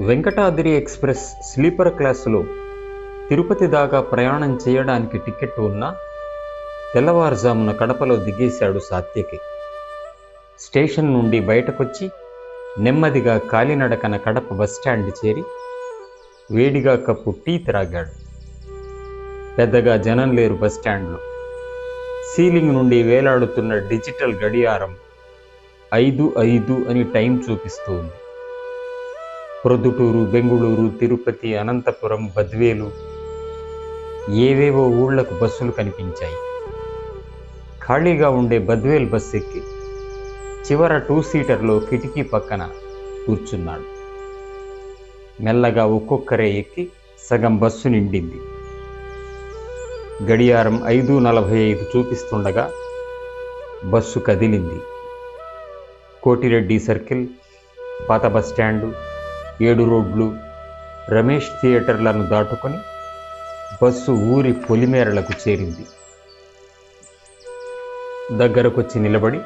Venkatadri express sleeper క్లాసులో తిరుపతి దాకా ప్రయాణం చేయడానికి టికెట్ ఉన్నా తెల్లవారుజామున కడపలో దిగేశాడు సాత్యకి. స్టేషన్ నుండి బయటకొచ్చి నెమ్మదిగా కాలినడకన కడప బస్టాండ్ చేరి వేడిగా కప్పు టీ త్రాగాడు. పెద్దగా జనం లేరు బస్టాండ్లో. సీలింగ్ నుండి వేలాడుతున్న డిజిటల్ గడియారం ఐదు ఐదు అని టైం చూపిస్తూ ఉంది ప్రొద్దుటూరు బెంగుళూరు తిరుపతి అనంతపురం బద్వేలు ఏవేవో ఊళ్ళకు బస్సులు కనిపించాయి. ఖాళీగా ఉండే బద్వేల్ బస్ ఎక్కి చివర టూ సీటర్లో కిటికీ పక్కన కూర్చున్నాడు. మెల్లగా ఒక్కొక్కరే ఎక్కి సగం బస్సు నిండింది. గడియారం ఐదు నలభై ఐదు చూపిస్తుండగా బస్సు కదిలింది. కోటిరెడ్డి సర్కిల్ పాత బస్టాండు ఏడు రోడ్లు రమేష్ థియేటర్లను దాటుకొని బస్సు ఊరి పొలిమేరలకు చేరింది. దగ్గరకొచ్చి నిలబడి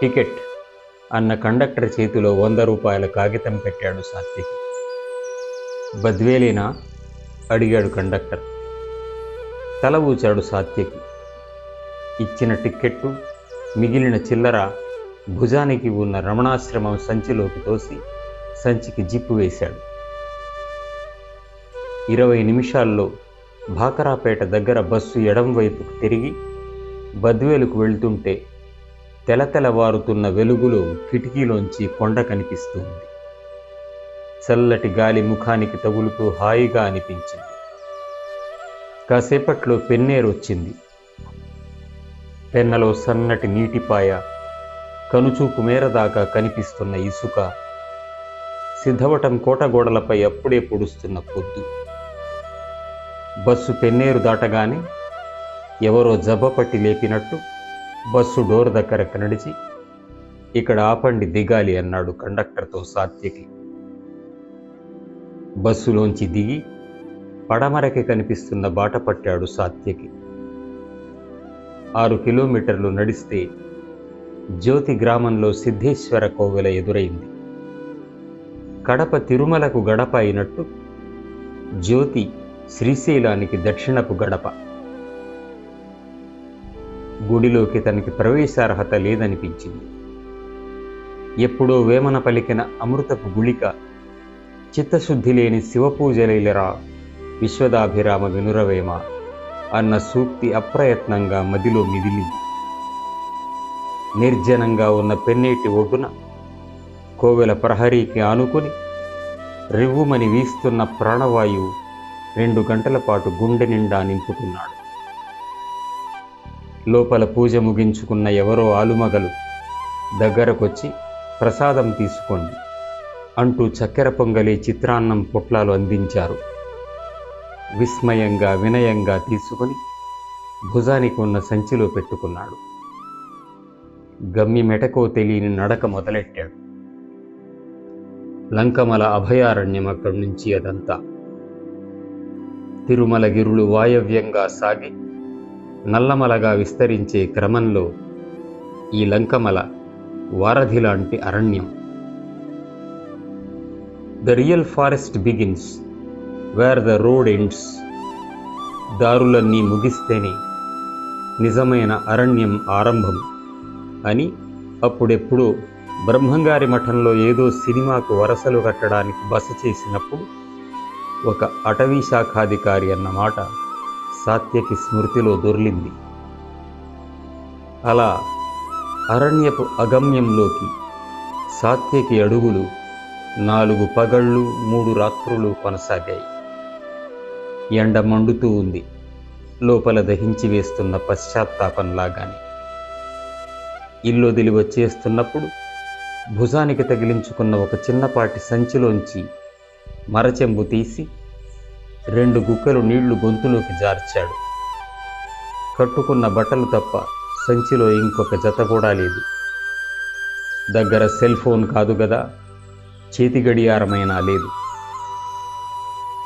టికెట్ అన్న కండక్టర్ చేతిలో వంద రూపాయల కాగితం పెట్టాడు సాత్విక్. బద్వేలేనా? అడిగాడు కండక్టర్. తల ఊచాడు సాత్విక్. ఇచ్చిన టిక్కెట్టు మిగిలిన చిల్లర భుజానికి ఉన్న రమణాశ్రమం సంచిలోకి తోసి సంచికి జిప్పు వేశాడు. ఇరవై నిమిషాల్లో భాకరాపేట దగ్గర బస్సు ఎడం వైపుకు తిరిగి బద్వేలుకు వెళ్తుంటే తెలతెలవారుతున్న వెలుగులో కిటికీలోంచి కొండ కనిపిస్తుంది. చల్లటి గాలి ముఖానికి తగులుతూ హాయిగా అనిపించింది. కాసేపట్లో పెన్నేరు వచ్చింది పెన్నలో సన్నటి నీటిపాయ కనుచూపు మేర దాకా కనిపిస్తున్న ఇసుక సిద్ధవటం కోటగోడలపై అప్పుడే పొడుస్తున్న పొద్దు. బస్సు పెన్నేరు దాటగానే ఎవరో జబ్బపట్టి లేపినట్టు బస్సు డోర్ దగ్గరకు నడిచి ఇక్కడ ఆపండి దిగాలి అన్నాడు కండక్టర్తో సాత్యకి బస్సులోంచి దిగి పడమరకి కనిపిస్తున్న బాట పట్టాడు సాత్యకి ఆరు కిలోమీటర్లు నడిస్తే జ్యోతి గ్రామంలో సిద్ధేశ్వర కోవెల ఎదురైంది. కడప తిరుమలకు గడప అయినట్టు జ్యోతి శ్రీశైలానికి దక్షిణపు గడప. గుడిలోకి తనకి ప్రవేశార్హత లేదనిపించింది. ఎప్పుడో వేమన పలికిన అమృతపు గుళిక చిత్తశుద్ధి లేని శివపూజలైలరా విశ్వదాభిరామ వినురవేమ అన్న సూక్తి అప్రయత్నంగా మదిలో మిదిలింది నిర్జనంగా ఉన్న పెన్నేటి ఒడ్డున కోవెల ప్రహరీకి ఆనుకుని రివ్వుమని వీస్తున్న ప్రాణవాయువు రెండు గంటల పాటు గుండె నిండా నింపుకున్నాడు. లోపల పూజ ముగించుకున్న ఎవరో ఆలుమగలు దగ్గరకొచ్చి ప్రసాదం తీసుకోండి అంటూ చక్కెర పొంగలి చిత్రాన్నం పొట్లాలు అందించారు. విస్మయంగా వినయంగా తీసుకొని భుజానికి ఉన్న సంచిలో పెట్టుకున్నాడు. గమ్మి మెటకో తెలియని నడక మొదలెట్టాడు. లంకమల అభయారణ్యం అక్కడి నుంచి అదంతా. తిరుమల గిరులు వాయవ్యంగా సాగి నల్లమలగా విస్తరించే క్రమంలో ఈ లంకమల వారధి లాంటి అరణ్యం. The real forest begins where the road ends దారులన్నీ ముగిస్తేనే నిజమైన అరణ్యం ఆరంభం అని అప్పుడెప్పుడో బ్రహ్మంగారి మఠంలో ఏదో సినిమాకు వరసలు కట్టడానికి బస చేసినప్పుడు ఒక అటవీ శాఖాధికారి అన్న మాట సాత్యకి స్మృతిలో దొర్లింది. అలా అరణ్యపు అగమ్యంలోకి సాత్యకి అడుగులు నాలుగు పగళ్ళు మూడు రాత్రులు కొనసాగాయి. ఎండ మండుతూ ఉంది. లోపల దహించి వేస్తున్న పశ్చాత్తాపంలాగానే. ఇల్లు వదిలి వచ్చేస్తున్నప్పుడు భుజానికి తగిలించుకున్న ఒక చిన్నపాటి సంచిలోంచి మరచెంబు తీసి రెండు గుక్కలు నీళ్ళు గొంతులోకి జార్చాడు. కట్టుకున్న బట్టలు తప్ప సంచిలో ఇంకొక జత కూడా లేదు. దగ్గర సెల్ ఫోన్ కాదు కదా చేతి గడియారమైనా లేదు.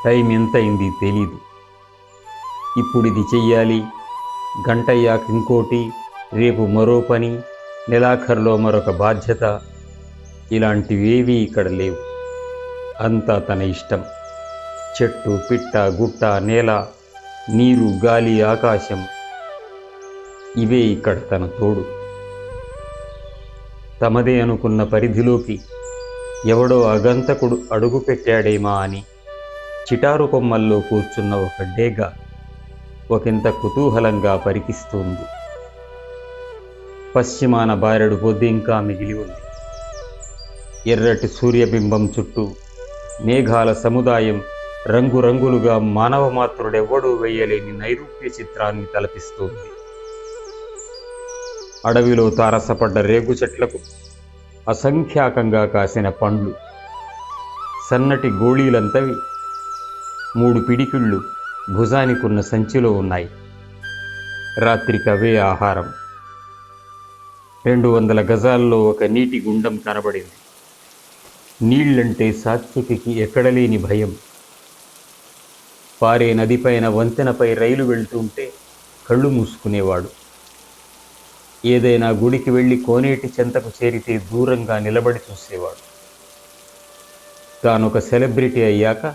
టైం ఎంత అయింది తెలీదు. ఇప్పుడు ఇది చెయ్యాలి గంటయ్యాక ఇంకోటి రేపు మరో పని నెలాఖరులో మరొక బాధ్యత. ఇలాంటివేవీ ఇక్కడ లేవు. అంతా తన ఇష్టం. చెట్టు పిట్ట గుట్ట నేల నీరు గాలి ఆకాశం ఇవే ఇక్కడ తన తోడు. తమదే అనుకున్న పరిధిలోకి ఎవడో అగంతకుడు అడుగు పెట్టాడేమా అని చిటారు కొమ్మల్లో కూర్చున్న ఒక డేగ ఒకంత కుతూహలంగా పరికిస్తుంది. పశ్చిమాన బారెడు పొద్దు ఇంకా మిగిలి ఉంది. ఎర్రటి సూర్యబింబం చుట్టూ మేఘాల సముదాయం రంగురంగులుగా మానవ మాత్రుడెవ్వడూ వేయలేని నైరూప్య చిత్రాన్ని తలపిస్తోంది. అడవిలో తారసపడ్డ రేగు చెట్లకు అసంఖ్యాకంగా కాసిన పండ్లు సన్నటి గోళీలంతవి మూడు పిడికిళ్ళు భుజానికున్న సంచిలో ఉన్నాయి. రాత్రికి అవే ఆహారం. రెండు వందల గజాల్లో ఒక నీటి గుండం కనబడింది. నీళ్ళంటే సాత్వికికి ఎక్కడలేని భయం. పారే నదిపైన వంతెనపై రైలు వెళ్తుంటే కళ్ళు మూసుకునేవాడు. ఏదైనా గుడికి వెళ్ళి కోనేటి చెంతకు చేరితే దూరంగా నిలబడి చూసేవాడు. తానొక సెలబ్రిటీ అయ్యాక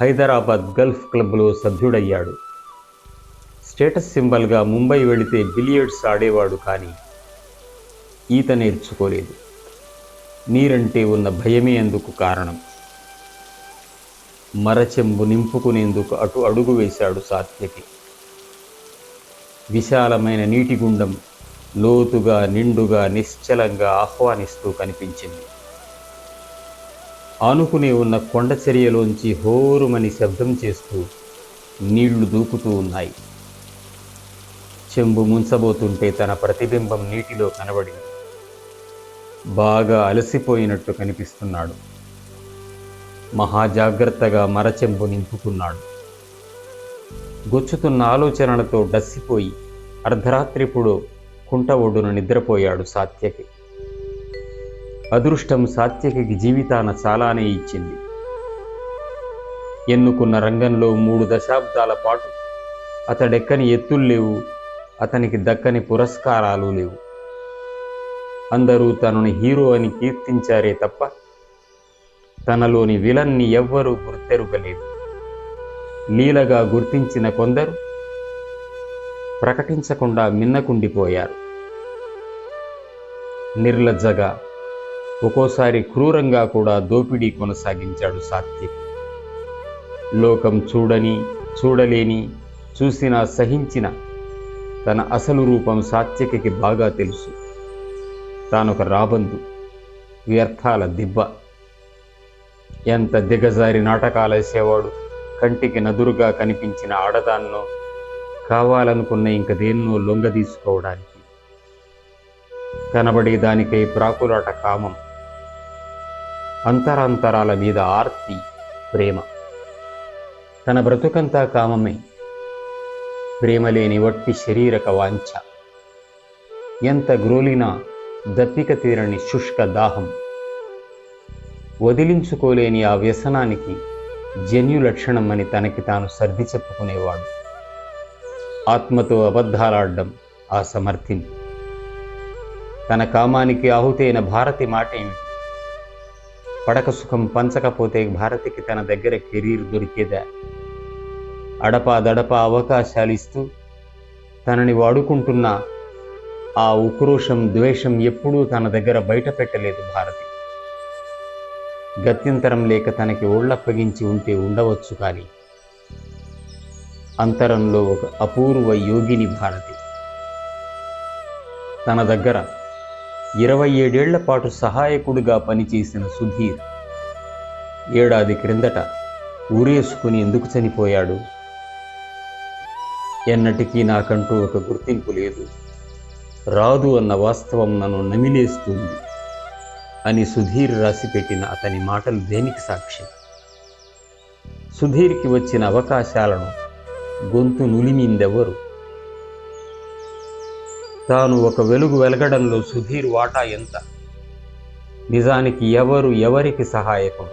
హైదరాబాద్ గల్ఫ్ క్లబ్లో సభ్యుడయ్యాడు. స్టేటస్ సింబల్గా ముంబై వెళితే బిలియర్డ్స్ ఆడేవాడు కానీ ఈత నేర్చుకోలేదు. నీరంటే ఉన్న భయమే అందుకు కారణం? మరచెంబు నింపుకునేందుకు అటు అడుగు వేశాడు సాత్యకి విశాలమైన నీటి గుండం లోతుగా నిండుగా నిశ్చలంగా ఆహ్వానిస్తూ కనిపించింది. ఆనుకునే ఉన్న కొండ చర్యలోంచి హోరుమని శబ్దం చేస్తూ నీళ్ళు దూకుతూ ఉన్నాయి. చెంబు ముంచబోతుంటే తన ప్రతిబింబం నీటిలో కనబడింది. బాగా అలసిపోయినట్టు కనిపిస్తున్నాడు. మహాజాగ్రత్తగా మరచెంపు నింపుకున్నాడు. గొచ్చుతున్న ఆలోచనలతో డస్సిపోయి అర్ధరాత్రిప్పుడు కుంట ఒడ్డున నిద్రపోయాడు సాత్యకి. అదృష్టం సాత్యకి జీవితాన చాలానే ఇచ్చింది. ఎన్నుకున్న రంగంలో మూడు దశాబ్దాల పాటు అతడెక్కని ఎత్తులు లేవు అతనికి దక్కని పురస్కారాలు లేవు. అందరూ తనను హీరో అని కీర్తించారే తప్ప తనలోని విలన్ని ఎవ్వరూ గుర్తెరుగలేదు. లీలగా గుర్తించిన కొందరు ప్రకటించకుండా మిన్నకుండిపోయారు. నిర్లజ్జగా ఒక్కోసారి క్రూరంగా కూడా దోపిడీ కొనసాగించాడు సాత్విక్. లోకం చూడని చూడలేని చూసినా సహించిన తన అసలు రూపం సాత్వికకి బాగా తెలుసు. తానొక రాబందు వ్యర్థాల దిబ్బ. ఎంత దిగజారి నాటకాలేసేవాడు కంటికి నదురుగా కనిపించిన ఆడదాన్నో కావాలనుకున్న ఇంక దేన్నో లొంగ తీసుకోవడానికి కనబడే దానికై ప్రాకులాట కామం. అంతరాంతరాల మీద ఆర్తి ప్రేమ. తన బ్రతుకంతా కామమే. ప్రేమ లేని వట్టి శరీరక వాంఛ. ఎంత గ్రోలినా దప్పిక తీరని శుష్క దాహం. వదిలించుకోలేని ఆ వ్యసనానికి జన్యు లక్షణం అని తనకి తాను సర్ది చెప్పుకునేవాడు. ఆత్మతో అబద్ధాలాడడం ఆ సమర్థిని. తన కామానికి ఆహుతైన భారతి మాట ఏమిటి పడక సుఖం పంచకపోతే భారతికి తన దగ్గర కెరీర్ దొరికేదా? అడపా దడపా అవకాశాలు ఇస్తూ తనని వాడుకుంటున్న ఆ ఉక్రోషం ద్వేషం ఎప్పుడూ తన దగ్గర బయట పెట్టలేదు భారతి. గత్యంతరం లేక తనకి ఒళ్ళప్పగించి ఉంటే ఉండవచ్చు కానీ అంతరంలో ఒక అపూర్వ యోగిని భారతి. తన దగ్గర ఇరవై ఏడేళ్ళ పాటు సహాయకుడిగా పనిచేసిన సుధీర్ ఏడాది క్రిందట ఊరేసుకుని ఎందుకు చనిపోయాడు? ఎన్నటికీ నాకంటూ ఒక గుర్తింపు లేదు. రాదు అన్న వాస్తవం నన్ను నమిలేస్తుంది అని సుధీర్ రాసిపెట్టిన అతని మాటలు దేనికి సాక్ష్యం? సుధీర్కి వచ్చిన అవకాశాలను గొంతు నులిమిందెవరు? తాను ఒక వెలుగు వెలగడంలో సుధీర్ వాటా ఎంత? నిజానికి ఎవరు ఎవరికి సహాయకం?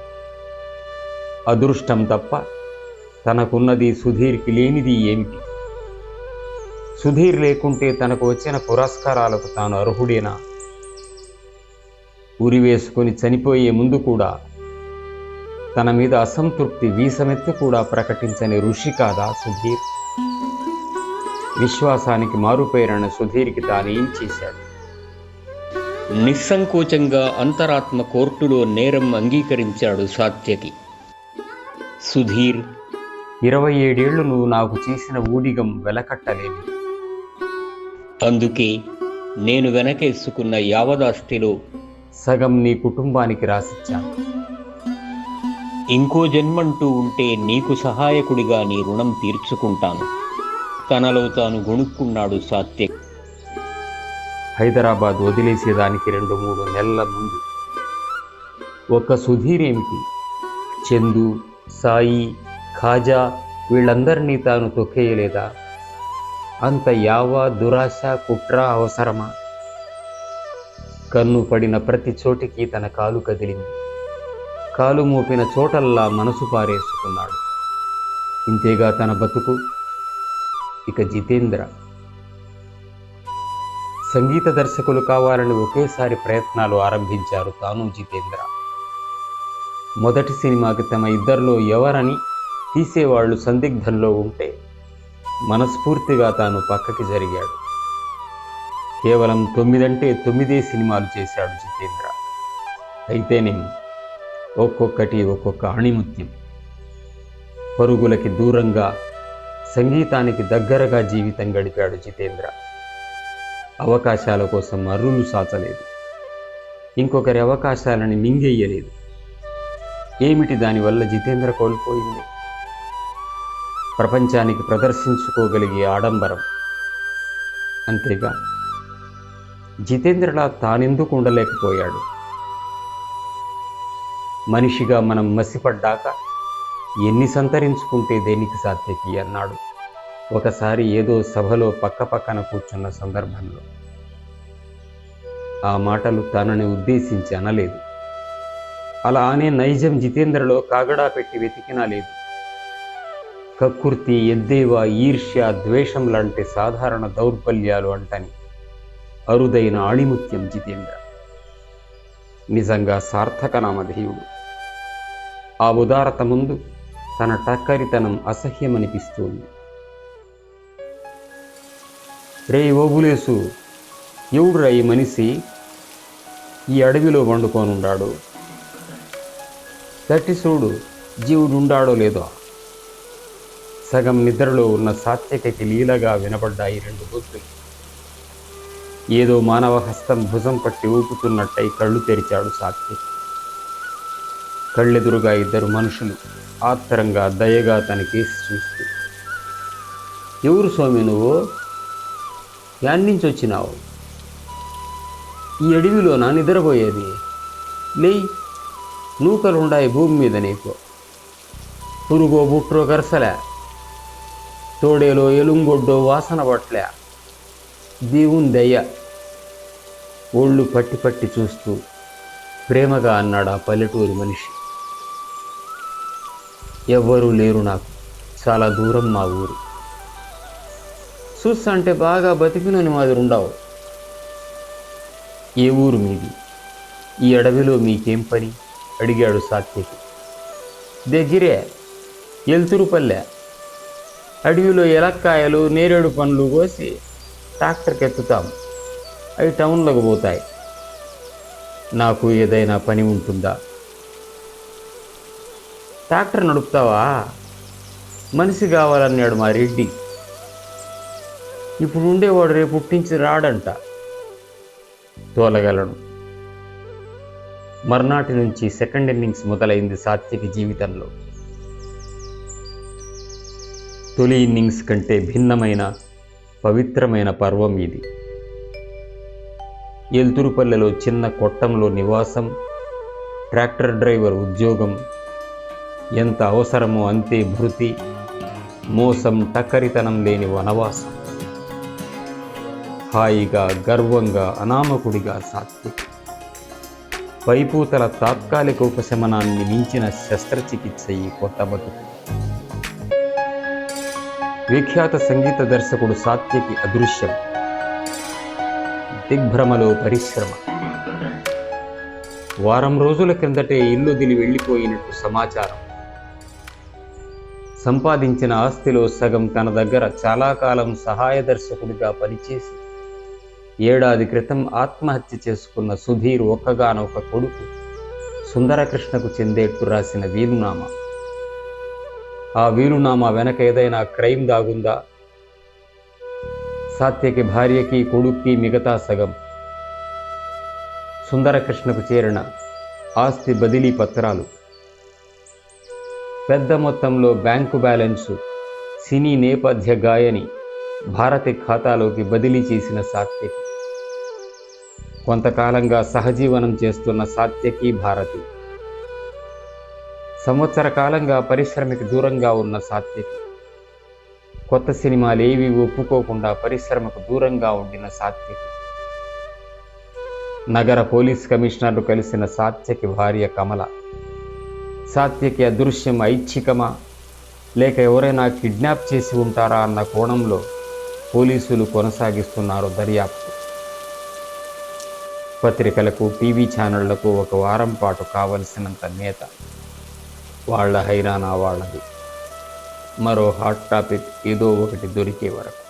అదృష్టం తప్ప తనకున్నది సుధీర్కి లేనిది ఏమిటి? సుధీర్ లేకుంటే తనకు వచ్చిన పురస్కారాలకు తాను అర్హుడేనా? ఉరి వేసుకొని చనిపోయే ముందు కూడా తన మీద అసంతృప్తి వీసమెత్తి కూడా ప్రకటించని ఋషి కాదా సుధీర్? విశ్వాసానికి మారుపేరైన సుధీర్కి తానేం చేశాడు? నిస్సంకోచంగా అంతరాత్మ కోర్టులో నేరం అంగీకరించాడు సాత్యకి. సుధీర్ ఇరవై ఏడేళ్ళు నువ్వు నాకు చేసిన ఊడిగం వెలకట్టలేని అందుకే నేను వెనకేసుకున్న యావదాస్తిలో సగం నీ కుటుంబానికి రాసిచ్చాను ఇంకో జన్మంటూ ఉంటే నీకు సహాయకుడిగా నీ రుణం తీర్చుకుంటాను. తనలో తాను గొణుక్కున్నాడు సాత్యక్ హైదరాబాద్ వదిలేసేదానికి రెండు మూడు నెలల ముందు. ఒక్క సుధీర్ ఏమిటి? చందు సాయి ఖాజా వీళ్ళందరినీ తాను తొక్కేయలేదా? అంత యావ దురాశ కుట్ర అవసరమా? కన్ను పడిన ప్రతి చోటికి తన కాలు కదిలింది. కాలు మోపిన చోటల్లా మనసు పారేసుకున్నాడు. ఇంతేగా తన బతుకు? ఇక జితేంద్ర. సంగీత దర్శకులు కావాలని ఒకేసారి ప్రయత్నాలు ఆరంభించారు తాను జితేంద్ర. మొదటి సినిమాకి తమ ఇద్దరిలో ఎవరని తీసేవాళ్ళు సందిగ్ధంలో ఉంటే మనస్ఫూర్తిగా తాను పక్కకి జరిగాడు. కేవలం తొమ్మిదంటే తొమ్మిదే సినిమాలు చేశాడు జితేంద్ర. అయితేనేం ఒక్కొక్కటి ఒక్కొక్క అణిముత్యం. పరుగులకి దూరంగా సంగీతానికి దగ్గరగా జీవితం గడిపాడు జితేంద్ర. అవకాశాల కోసం అర్రులు సాచలేదు. ఇంకొకరి అవకాశాలని మింగేయలేదు. ఏమిటి దానివల్ల జితేంద్ర కోల్పోయింది? ప్రపంచానికి ప్రదర్శించుకోగలిగే ఆడంబరం. అంతేగా. జితేంద్రలా తానెందుకు ఉండలేకపోయాడు? మనిషిగా మనం మసిపడ్డాక ఎన్ని సంతరించుకుంటే దేనికి సాధ్యకి అన్నాడు. ఒకసారి ఏదో సభలో పక్క పక్కన కూర్చున్న సందర్భంలో. ఆ మాటలు తనని ఉద్దేశించి అనలేదు. అలా అనే నైజం జితేంద్రలో కాగడా పెట్టి వెతికినా లేదు. కక్కుర్తి ఎద్దేవా ఈర్ష్య ద్వేషం లాంటి సాధారణ దౌర్బల్యాలు అంటని అరుదైన ఆణిముత్యం జితేంద్ర. నిజంగా సార్థక నామధేయుడు ఆ ఉదారత ముందు తన టక్కరితనం అసహ్యమనిపిస్తుంది. రే ఓబులేసు ఎవడురా ఈ మనిషి? ఈ అడవిలో వండుకోనుండాడు. దట్టి చూడు జీవుడు ఉండాడో లేదో? సగం నిద్రలో ఉన్న సాత్యకకి లీలగా వినపడ్డాయి రెండు బొత్తులు ఏదో మానవ హస్తం భుజం పట్టి ఊపుతున్నట్టయి కళ్ళు తెరిచాడు సాత్యకి కళ్ళెదురుగా ఇద్దరు మనుషులు ఆత్తరంగా దయగా తన కేసి చూస్తూ ఎవరు స్వామి నువ్వు? యాడ్ నుంచి వచ్చినావు? ఈ అడవిలో నా నిద్రపోయేది? లేయ్ నూకలుండాయి భూమి మీద నీకు. పురుగో బుట్రో కరసలే. తోడేలో ఎలుంగొడ్డో వాసన పట్లే దేవుని దయ్య ఒళ్ళు పట్టి పట్టి చూస్తూ ప్రేమగా అన్నాడు ఆ పల్లెటూరి మనిషి. ఎవ్వరూ లేరు నాకు చాలా దూరం మా ఊరు. చూస్తంటే బాగా బతికినని మాదిరి ఉండవు ఏ ఊరు మీది? ఈ అడవిలో మీకేం పని? అడిగాడు సాత్యకి దగ్గరే ఎల్తురుపల్లె. అడవిలో ఎలక్కాయలు నేరేడు పండ్లు కోసి ట్రాక్టర్కి ఎత్తుతాం అవి టౌన్లోకి పోతాయి. నాకు ఏదైనా పని ఉంటుందా? ట్రాక్టర్ నడుపుతావా? మనిషి కావాలన్నాడు మా రెడ్డి. ఇప్పుడు ఉండేవాడు రేపు పుట్టించి రాడంట. తోలగలను. మర్నాటి నుంచి సెకండ్ ఇన్నింగ్స్ మొదలైంది సాత్విక జీవితంలో. తొలి ఇన్నింగ్స్ కంటే భిన్నమైన పవిత్రమైన పర్వం ఇది. ఎల్తురుపల్లెలో చిన్న కొట్టంలో నివాసం ట్రాక్టర్ డ్రైవర్ ఉద్యోగం ఎంత అవసరమో అంతే భృతి మోసం టక్కరితనం లేని వనవాసం. హాయిగా గర్వంగా అనామకుడిగా సాత్విక్ పైపూతల తాత్కాలిక ఉపశమనాన్ని మించిన శస్త్రచికిత్స ఈ కొత్త బతుకు. విఖ్యాత సంగీత దర్శకుడు సాత్యకి అదృశ్యం. దిగ్భ్రమలో పరిశ్రమ. వారం రోజుల కిందటే ఇల్లు దిలి వెళ్ళిపోయినట్టు సమాచారం. సంపాదించిన ఆస్తిలో సగం తన దగ్గర చాలా కాలం సహాయ దర్శకుడిగా పనిచేసి ఏడాది క్రితం ఆత్మహత్య చేసుకున్న సుధీర్ ఒక్కగానొక కొడుకు సుందరకృష్ణకు చెందేట్టు రాసిన వీలునామా. ఆ వీలునామా వెనక ఏదైనా క్రైమ్ దాగుందా? సాత్యకి భార్యకి కొడుక్కి మిగతా సగం. సుందరకృష్ణకు చేరిన ఆస్తి బదిలీ పత్రాలు. పెద్ద మొత్తంలో బ్యాంకు బ్యాలెన్సు సినీ నేపథ్య గాయని భారతి ఖాతాలోకి బదిలీ చేసిన సాత్యకి. కొంతకాలంగా సహజీవనం చేస్తున్న సాత్యకి భారతి. సంవత్సర కాలంగా పరిశ్రమకి దూరంగా ఉన్న సాత్విక్. కొత్త సినిమాలు ఏవి ఒప్పుకోకుండా పరిశ్రమకు దూరంగా ఉండిన సాత్విక్. నగర పోలీస్ కమిషనర్ను కలిసిన సాత్యకి భార్య కమల. సాత్యకి అదృశ్యం ఐచ్ఛికమా? లేక ఎవరైనా కిడ్నాప్ చేసి ఉంటారా అన్న కోణంలో పోలీసులు కొనసాగిస్తున్నారు దర్యాప్తు. పత్రికలకు టీవీ ఛానళ్ళకు ఒక వారం పాటు కావలసినంత నేత వాళ్ళ హైరానా వాళ్ళది. మరో హాట్ టాపిక్ ఏదో ఒకటి దొరికే వరకు.